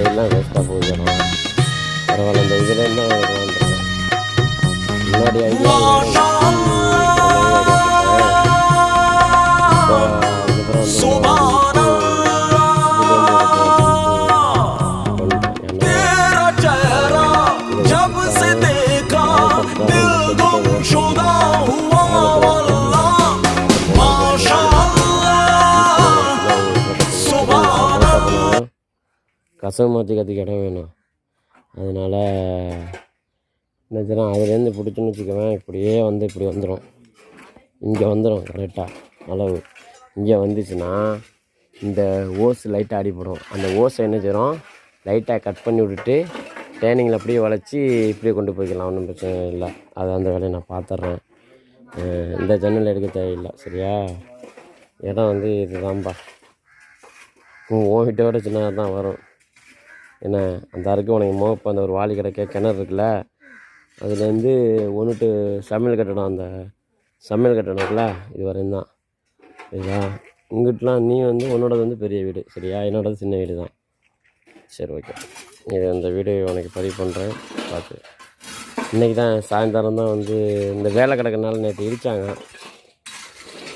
சைட்லாம் வேஸ்ட்டாக போகுது பரவாயில்ல இந்த இதில் என்ன வந்துடும் முன்னாடி ஐடியா तेरा கசவு மாற்றி கற்றுக்க இடம் வேணும். அதனால் என்ன அதுலேருந்து பிடிச்சுன்னு வச்சுக்கவேன் இப்படியே வந்து இப்படி வந்துடும் இங்கே வந்துடும் கரெக்டாக அளவு. இங்கே வந்துச்சுன்னா இந்த ஓஸ் லைட்டாக அடிப்படும் அந்த ஓஸை என்ன செய்கிறோம் லைட்டாக கட் பண்ணி விட்டுட்டு டேனிங்கில் அப்படியே வளைச்சி இப்படியே கொண்டு போய்க்கலாம். ஒன்றும் பிரச்சனை இல்லை. அது அந்த வேலையை நான் பார்த்துட்றேன் இந்த ஜன்னல் எடுக்க தேவையில்லை. சரியா? இடம் வந்து இதுதான்ப்பா உன் உன் வீட்டை விட சின்னதாக தான் வரும். என்ன அந்த அறுக்கு உனக்கு மோப்ப அந்த ஒரு வாளி கிடக்க கிணறு இருக்குல்ல அதுலேருந்து ஒன்றுட்டு சமையல் கட்டடம் அந்த சமையல் கட்டணம் இருக்குல்ல இது வரையும் தான். சரியா? இங்கிட்டலாம் நீ வந்து உன்னோடது வந்து பெரிய வீடு சரியா? என்னோடது சின்ன வீடு தான். சரி ஓகே. இது அந்த வீடு உனக்கு பதிவு பண்ணுறேன் பார்த்து இன்றைக்கி தான் சாயந்தரம் தான் வந்து இந்த வேலை கிடக்குறனால நேற்று இடித்தாங்க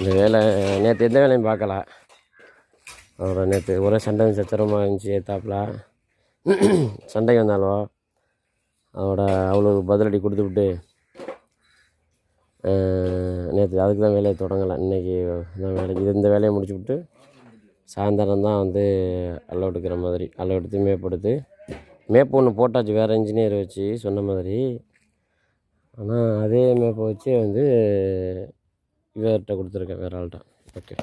இந்த வேலை நேற்று எந்த வேலையும் பார்க்கல. அவரோட நேற்று ஒரே சண்டை சச்சரமாக இருந்துச்சு ஏத்தாப்புல. சண்டைக்கு வந்தாலோ அதோட அவ்வளோ பதிலடி கொடுத்துவிட்டு நேற்று அதுக்கு தான் வேலையை தொடங்கலை. இன்றைக்கி தான் வேலைக்கு இது இந்த வேலையை முடிச்சு விட்டு சாயந்தரம் தான் வந்து அளவு எடுக்கிற மாதிரி அளவு எடுத்து மேப்படுத்து மேப் ஒன்று போட்டாச்சு வேறு இன்ஜினியர் வச்சு சொன்ன மாதிரி. ஆனால் அதே மேப்பை வச்சு வந்து இவர்கிட்ட கொடுத்துருக்கேன் வேறு ஆள்கிட்ட. ஓகே